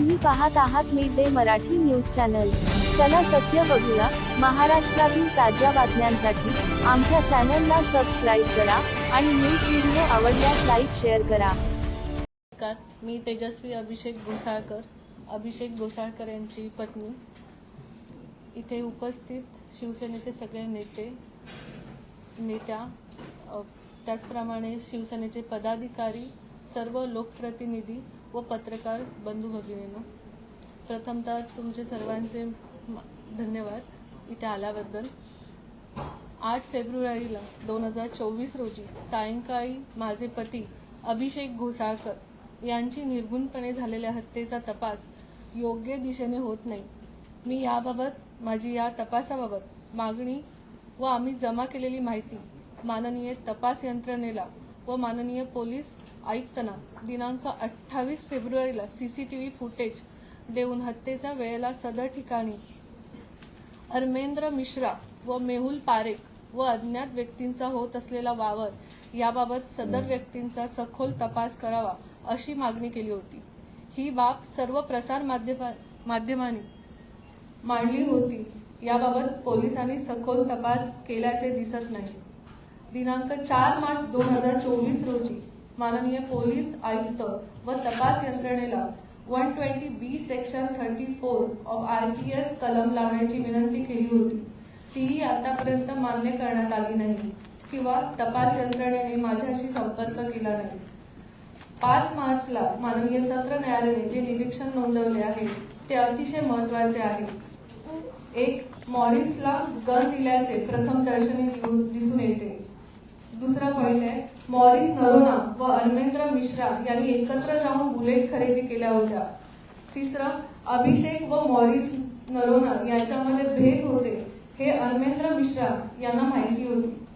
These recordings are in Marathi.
तुम्ही पाहत आहात mid day Marathi news channel. चला सत्य बघूया. महाराष्ट्रातील ताज्या बातम्यांसाठी आमच्या चॅनलला सबस्क्राईब करा आणि न्यूज व्हिडिओ आवडल्यास लाईक शेअर करा. नमस्कार. मी तेजस्वी अभिषेक गोसाळकर. अभिषेक गोसाळकर यांची पत्नी. इथे उपस्थित शिवसेनेचे सगळे नेते नेत्या त्याचप्रमाणे शिवसेनेचे पदाधिकारी सर्व लोकप्रतिनिधी व पत्रकार बंधू भगिनींनो प्रथमतः तुमचे सर्वांचे धन्यवाद इथे आल्याबद्दल. आठ फेब्रुवारीला दोन हजार चोवीस रोजी सायंकाळी माझे पती अभिषेक घोसाळकर यांची निर्गुणपणे झालेल्या हत्येचा तपास योग्य दिशेने होत नाही. मी याबाबत माझी या तपासाबाबत मागणी व आम्ही जमा केलेली माहिती माननीय तपास यंत्रणेला व माननीय पोलीस आयुक्तांना दिनांक अठ्ठावीस फेब्रुवारीला सीसीटीव्ही फुटेज देऊन हत्येच्या वेळेला सदर ठिकाणी अर्मेंद्र मिश्रा व मेहुल पारेख व अज्ञात व्यक्तींचा होत असलेला वावर याबाबत सदर व्यक्तींचा सखोल तपास करावा अशी मागणी केली होती. ही बाब सर्व प्रसार माध्यमा माध्यमांनी मांडली होती. याबाबत पोलिसांनी सखोल तपास केल्याचे दिसत नाही. दिनांक चार मार्च दोन हजार चोवीस रोजी माननीय पोलीस आयुक्त व तपास यंत्रणेला one twenty B section thirty four of I P S कलम लावण्याची विनंती केली होती. तीही आतापर्यंत मान्य करण्यात आली नाही किंवा तपास यंत्रणेने माझ्याशी संपर्क केला नाही. पाच मार्चला माननीय सत्र न्यायालयाने जे निरीक्षण नोंदवले आहे ते अतिशय महत्त्वाचे आहे. एक मॉरिसला गन दिल्याचे प्रथम दर्शनी दिसून येते. दुसरा पॉइंट आहे. मॉरिस नरोना व अन्वेंद्र मिश्रा यांनी एकत्र जाऊन बुलेट खरेदी केल्या होत्या. तिसरं अभिषेक व मॉरिस नरोना यांच्यामध्ये भेद होते हे अर्मेंद्र मिश्रा यांना माहिती होती.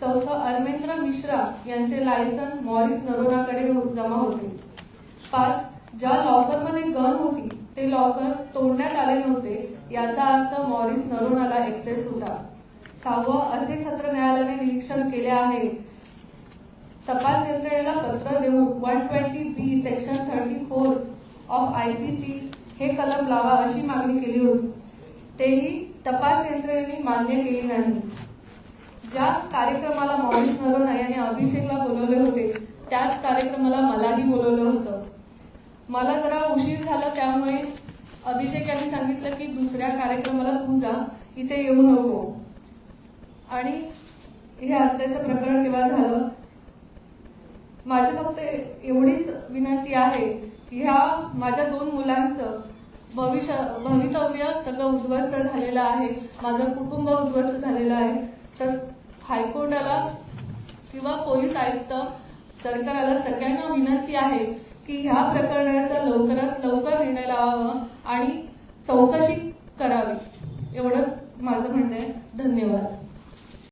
चौथं अर्मेंद्र मिश्रा यांचे लायसन मॉरिस नरोनाकडे हो-, जमा होते. पाच ज्या लॉकरमध्ये गन होती ते लॉकर तोडण्यात आले नव्हते याचा अर्थ मॉरिस नरोनाला एक्सेस होता. सहावं असे सत्र न्यायालयाने निरीक्षण केले आहे. तपास यंत्रणेला पत्र देऊन one twenty B section thirty four of I P C हे कलम लावा अशी मागणी केली होती. तेही तपास यंत्रणेने मान्य केली नाही. ज्या कार्यक्रमाला मॉरिस नरोना यांनी अभिषेकला बोलवले होते त्याच कार्यक्रमाला मलाही बोलवलं होतं. मला जरा उशीर झाला त्यामुळे अभिषेक यांनी सांगितलं की दुसऱ्या कार्यक्रमाला तू जा इथे येऊ नको. आणि हे हत्याचं प्रकरण तेव्हा झालं माझी फक्त एवढीच विनंती आहे की ह्या माझ्या दोन मुलांचं भविष्य भवितव्य सगळं उद्ध्वस्त झालेलं आहे माझं कुटुंब उद्ध्वस्त झालेलं आहे. तर हायकोर्टाला किंवा पोलीस आयुक्त सरकारला सगळ्यांना विनंती आहे की ह्या प्रकरणाचा लवकरात लवकर निर्णय लावावा आणि चौकशी करावी.